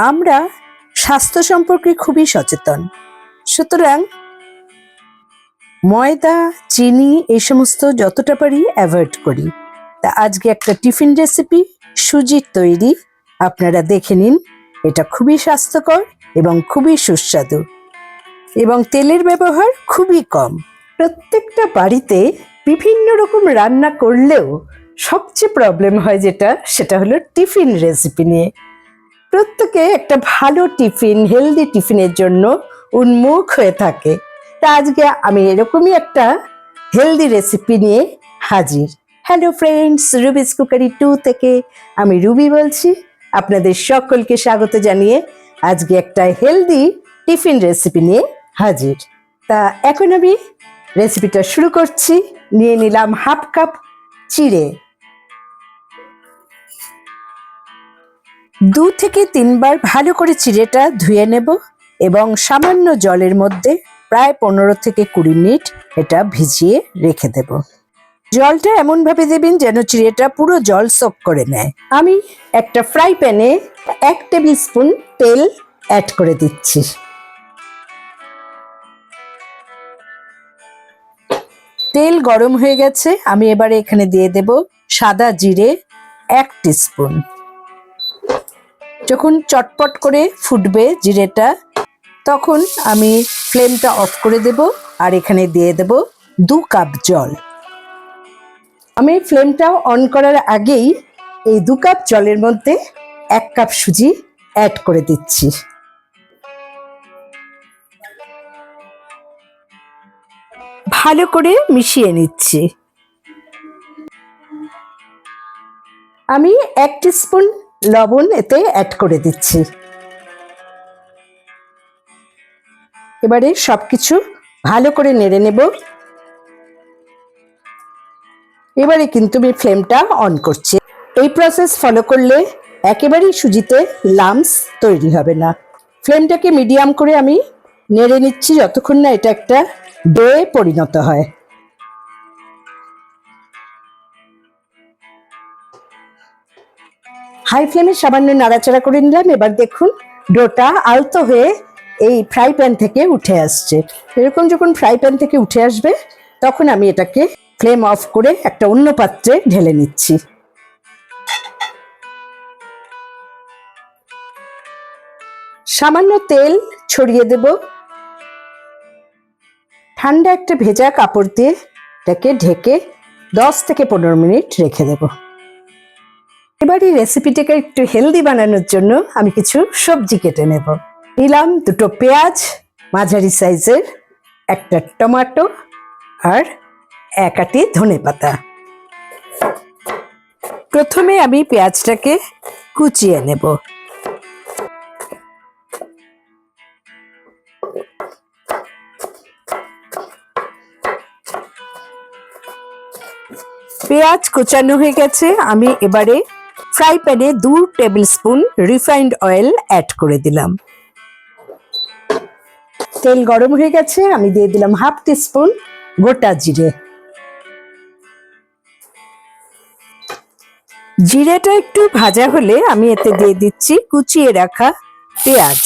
আমরা স্বাস্থ্য সম্পর্কে খুবই সচেতন। সুতরাং ময়দা, চিনি এই সমস্ত যতটা পারি অ্যাভয়েড করি। তা আজকে একটা টিফিন রেসিপি, সুজির তৈরি। আপনারা দেখে নিন, এটা খুবই স্বাস্থ্যকর এবং খুবই সুস্বাদু। এবং তেলের ব্যবহার খুবই কম। প্রত্যেকটা বাড়িতে বিভিন্ন রকম রান্না করলেও সবচেয়ে প্রবলেম হয় যেটা, সেটা হলো টিফিন রেসিপি নিয়ে। প্রত্যেকে একটা ভালো টিফিন হেলদি টিফিনের জন্য উন্মুখ হয়ে থাকে। তা আজকে আমি এরকমই একটা হেলদি রেসিপি নিয়ে হাজির। Hello friends Ruby's cookery two থেকে আমি রুবি বলছি। আপনাদের সকলকে স্বাগত জানিয়ে আজকে একটা হেলদি টিফিন রেসিপি নিয়ে হাজির। তা এখন আমি রেসিপিটা শুরু করছি। নিয়ে নিলাম হাফ কাপ চিড়ে। দু থেকে তিনবার ভালো করে চিড়েটা ধুয়ে নেব এবং সামান্য জলের মধ্যে প্রায় পনেরো থেকে কুড়ি মিনিট এটা ভিজিয়ে রেখে দেব। জলটা এমনভাবে দেবেন যেন চিড়েটা পুরো জল সোক করে নেয়। আমি একটা ফ্রাই প্যানে এক টেবিল স্পুন তেল অ্যাড করে দিচ্ছি। তেল গরম হয়ে গেছে, আমি এবারে এখানে দিয়ে দেব সাদা জিরে এক স্পুন। যখন চটপট করে ফুটবে জিরেটা, তখন আমি ফ্লেমটা অফ করে দেব আর এখানে দিয়ে দেব দু কাপ জল। আমি ফ্লেমটা অন করার আগেই এই দু কাপ জলের মধ্যে এক কাপ সুজি অ্যাড করে দিচ্ছি। ভালো করে মিশিয়ে নিচ্ছি। আমি এক স্পুন লবণ এতে অ্যাড করে দিচ্ছি। এবারে সব কিছু ভালো করে নেড়ে নেব। এবারে কিন্তু আমি ফ্লেমটা অন করছি। এই প্রসেস ফলো করলে একেবারেই সুজিতে লামস তৈরি হবে না। ফ্লেমটাকে মিডিয়াম করে আমি নেড়ে নিচ্ছি যতক্ষণ না এটা একটা ডোয়ে পরিণত হয়। হাই ফ্লেমে সামান্য নাড়াচাড়া করে নিলাম। এবার দেখুন, ডোটা আলতো হয়ে এই ফ্রাই প্যান থেকে উঠে আসছে। এরকম যখন ফ্রাই প্যান থেকে উঠে আসবে, তখন আমি এটাকে ফ্লেম অফ করে একটা অন্য পাত্রে ঢেলে নিচ্ছি। সামান্য তেল ছড়িয়ে দেব। ঠান্ডা একটা ভেজা কাপড় দিয়ে এটাকে ঢেকে দশ থেকে পনেরো মিনিট রেখে দেবো। এবার এই রেসিপিটাকে একটু হেলদি বানানোর জন্য আমি কিছু সবজি কেটে নেব। নিলাম দুটো পেঁয়াজ, মাঝারি সাইজের একটা টমেটো আর এক আটি ধনে পাতা। প্রথমে আমি পেঁয়াজটাকে কুচিয়ে নেব। পেঁয়াজ কোচানো হয়ে গেছে, আমি এবারে ফ্রাই প্যানে দু tablespoon refined oil add করে দিলাম। তেল গরম হয়ে গেছে, আমি দিয়ে দিলাম হাফ টি স্পুন গোটা জিরে। জিরেটা একটু ভাজা হলে আমি এতে দিয়ে দিচ্ছি কুচিয়ে রাখা পেঁয়াজ।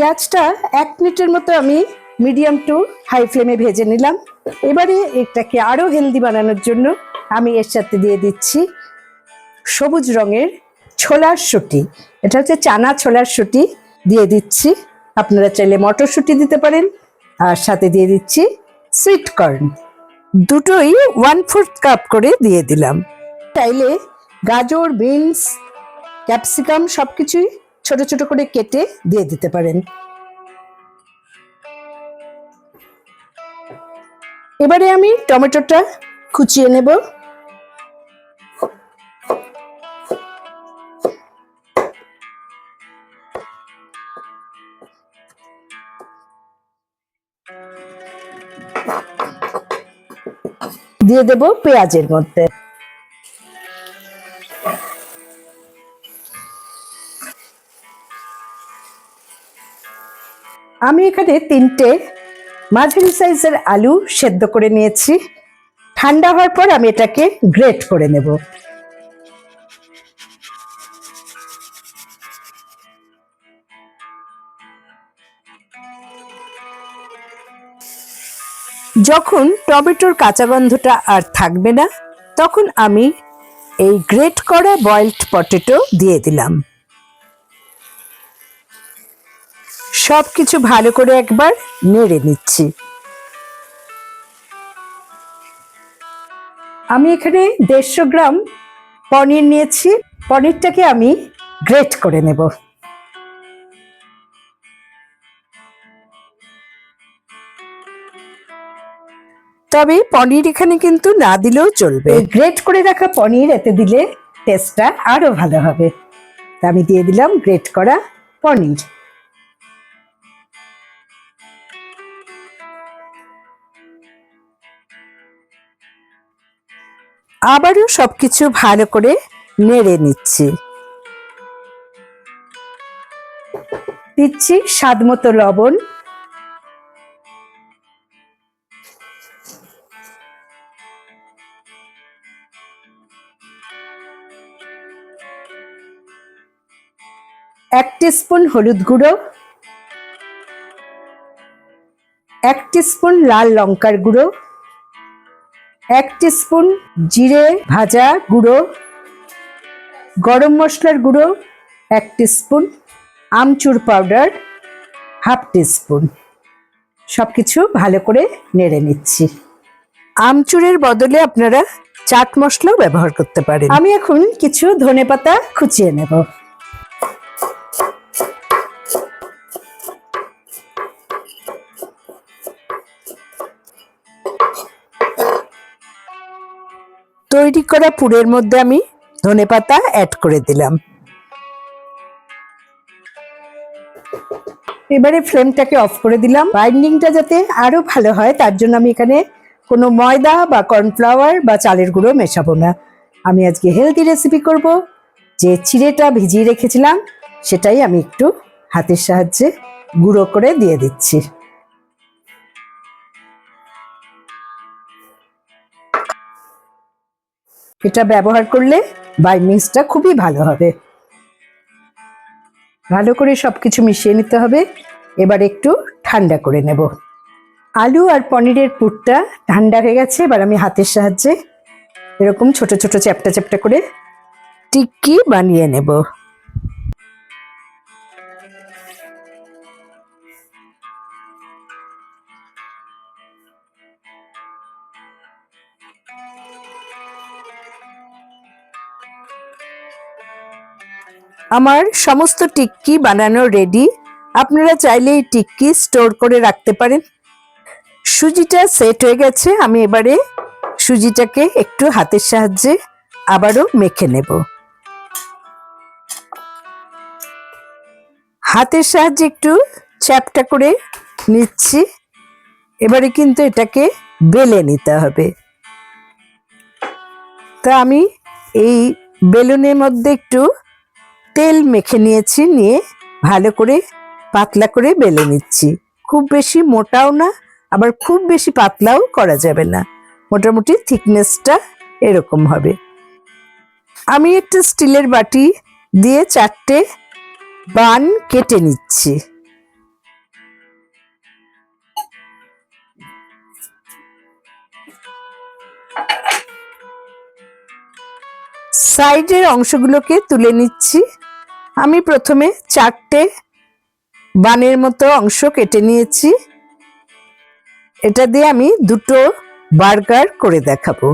পেঁয়াজটা এক মিনিটের মতো আমি মিডিয়াম টু হাই ফ্লেমে ভেজে নিলাম। এবারে এটাকে আরও হেলদি বানানোর জন্য আমি এর সাথে দিয়ে দিচ্ছি সবুজ রঙের ছোলার শুটি এটা হচ্ছে চানা ছোলার শুটি দিয়ে দিচ্ছি। আপনারা চাইলে মটরশুঁটি দিতে পারেন। আর সাথে দিয়ে দিচ্ছি সুইট কর্ন দুটোই ওয়ান ফোর্থ কাপ করে দিয়ে দিলাম। চাইলে গাজর বিনস ক্যাপসিকাম সবকিছুই ছোট ছোট করে কেটে দিয়ে দিতে পারেন। এবারে আমি টমেটোটা কুচিয়ে নেব। দিয়ে দেব পেঁয়াজের মধ্যে। আমি এখানে তিনটে মাঝারি সাইজের আলু সেদ্ধ করে নিয়েছি। ঠান্ডা হওয়ার পর আমি এটাকে গ্রেট করে নেব। যখন টমেটোর কাঁচা গন্ধটা আর থাকবে না, তখন আমি এই গ্রেট করা বয়েলড পটেটো দিয়ে দিলাম। সব কিছু ভালো করে একবার নেড়ে নিচ্ছি। আমি এখানে দেড়শো গ্রাম পনির নিয়েছি। পনিরটাকে আমি গ্রেট করে নেব। তবে পনির এখানে কিন্তু না দিলেও চলবে। গ্রেট করে রাখা পনির এতে দিলে টেস্টটা আরও ভালো হবে। তা আমি দিয়ে দিলাম গ্রেট করা পনির। আবারও সবকিছু ভালো করে নেড়ে নিচ্ছি। দিচ্ছি স্বাদ মতো লবণ। এক স্পুন হলুদ গুঁড়ো। এক স্পুন লাল লঙ্কার গুঁড়ো। এক স্পুন জিরে ভাজা গুঁড়ো, গরম মশলার গুঁড়ো, এক spoon amchur powder, half spoon সব কিছু ভালো করে নেড়ে নিচ্ছি। আমচুরের বদলে আপনারা চাট মশলাও ব্যবহার করতে পারেন। আমি এখন কিছু ধনেপাতা খুচিয়ে নেব। তৈরি করা পুরের মধ্যে আমি ধনেপাতা অ্যাড করে দিলাম। এবারে ফ্লেমটাকে অফ করে দিলাম। বাইন্ডিংটা যাতে আরও ভালো হয়, তার জন্য আমি এখানে কোনো ময়দা বা কর্নফ্লাওয়ার বা চালের গুঁড়ো মেশাবো না। আমি আজকে হেলদি রেসিপি করব। যে চিড়েটা ভিজিয়ে রেখেছিলাম, সেটাই আমি একটু হাতের সাহায্যে গুঁড়ো করে দিয়ে দিচ্ছি। এটা ব্যবহার করলে বাইন্ডিংসটা খুবই ভালো হবে। ভালো করে সব কিছু মিশিয়ে নিতে হবে। এবার একটু ঠান্ডা করে নেব। আলু আর পনিরের পুরটা ঠান্ডা হয়ে গেছে, এবার আমি হাতের সাহায্যে এরকম ছোট ছোট চ্যাপটা চ্যাপটা করে টিক্কি বানিয়ে নেব। আমার সমস্ত টিক্কি বানানো রেডি আপনারা চাইলে এই টিক্কি স্টোর করে রাখতে পারেন। সুজিটা সেট হয়ে গেছে, আমি এবারে সুজিটাকে একটু হাতের সাহায্যে আবারও মেখে নেব। হাতের সাহায্যে একটু চ্যাপটা করে নিচ্ছি। এবারে কিন্তু এটাকে বেলে নিতে হবে। তা আমি এই বেলুনের মধ্যে একটু তেল মেখে নিয়েছি, নিয়ে ভালো করে পাতলা করে বেলে নিচ্ছি। খুব বেশি মোটাও না, আবার খুব বেশি পাতলাও করা যাবে না। মোটামুটি থিকনেসটা এরকম হবে। আমি একটা স্টিলের বাটি দিয়ে চারটে বান কেটে নিচ্ছি। সাইডের অংশগুলোকে তুলে নিচ্ছি। আমি প্রথমে চারটে বানের মতো অংশ কেটে নিয়েছি। এটা দিয়ে আমি দুটো বার্গার করে দেখাবো।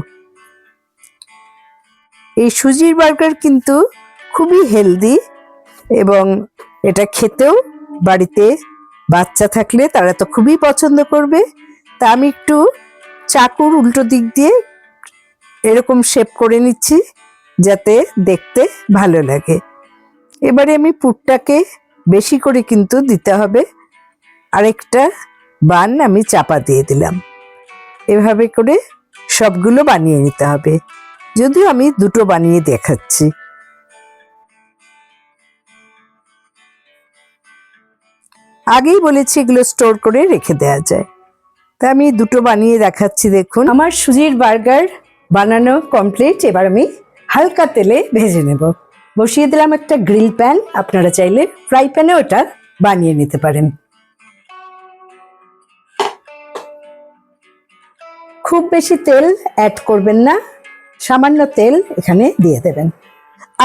এই সুজির বার্গার কিন্তু খুবই হেলদি এবং এটা খেতেও বাড়িতে বাচ্চা থাকলে তারা তো খুবই পছন্দ করবে। তা আমি একটু চাকুর উল্টো দিক দিয়ে এরকম শেপ করে নিচ্ছি যাতে দেখতে ভালো লাগে। এবারে আমি পুরটাকে বেশি করে কিন্তু দিতে হবে। আরেকটা বান আমি চাপা দিয়ে দিলাম। এভাবে করে সবগুলো বানিয়ে নিতে হবে। যদিও আমি দুটো বানিয়ে দেখাচ্ছি। আগেই বলেছি এগুলো স্টোর করে রেখে দেওয়া যায়। তা আমি দুটো বানিয়ে দেখাচ্ছি, দেখুন। আমার সুজির বার্গার বানানো কমপ্লিট এবার আমি হালকা তেলে ভেজে নেব। বসিয়ে দিলাম একটা গ্রিল প্যান। আপনারা চাইলে ফ্রাই প্যানে ওটা বানিয়ে নিতে পারেন। খুব বেশি তেল অ্যাড করবেন না, সামান্য তেল এখানে দিয়ে দেবেন।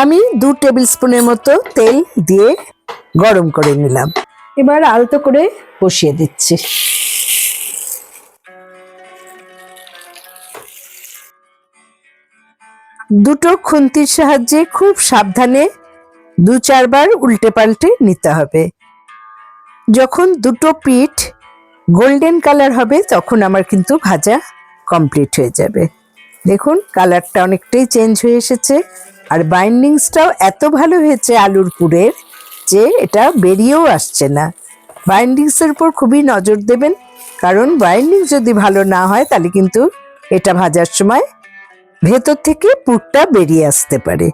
আমি দু টেবিল স্পুনের মতো তেল দিয়ে গরম করে নিলাম। এবার আলতো করে বসিয়ে দিচ্ছি। দুটো খুন্তির সাহায্যে খুব সাবধানে দু চারবার উল্টে পাল্টে নিতে হবে। যখন দুটো পিঠ গোল্ডেন কালার হবে, তখন আমার কিন্তু ভাজা কমপ্লিট হয়ে যাবে। দেখুন, কালারটা অনেকটাই চেঞ্জ হয়ে এসেছে আর বাইন্ডিংসটাও এত ভালো হয়েছে আলুর পুরের যে এটা বেরিয়েও আসছে না। বাইন্ডিংসের উপর খুবই নজর দেবেন, কারণ বাইন্ডিংস যদি ভালো না হয়, তাহলে কিন্তু এটা ভাজার সময় ভেতর থেকে পুরটা বেরিয়ে আসতে পারে।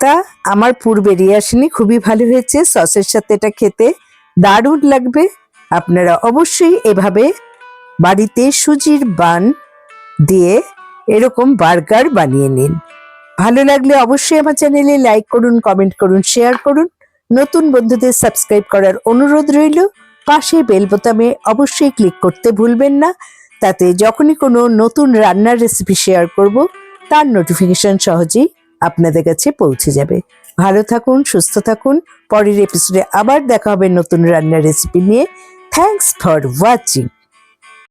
তা আমার পুর বেরিয়ে আসেনি, খুবই ভালো হয়েছে। সসের সাথে এটা খেতে দারুণ লাগবে। আপনারা অবশ্যই এভাবে বাড়িতে সুজির বান দিয়ে এরকম বার্গার বানিয়ে নিন। ভালো লাগলে অবশ্যই আমার চ্যানেলে লাইক করুন, কমেন্ট করুন, শেয়ার করুন। নতুন বন্ধুদের সাবস্ক্রাইব করার অনুরোধ রইল। পাশে বেল বোতামে অবশ্যই ক্লিক করতে ভুলবেন না। তাতে যখনই কোনো নতুন রান্নার রেসিপি শেয়ার করব তার নোটিফিকেশন সহজেই আপনাদের কাছে পৌঁছে যাবে। ভালো থাকুন, সুস্থ থাকুন। পরের এপিসোডে আবার দেখা হবে নতুন রান্নার রেসিপি নিয়ে। Thanks for watching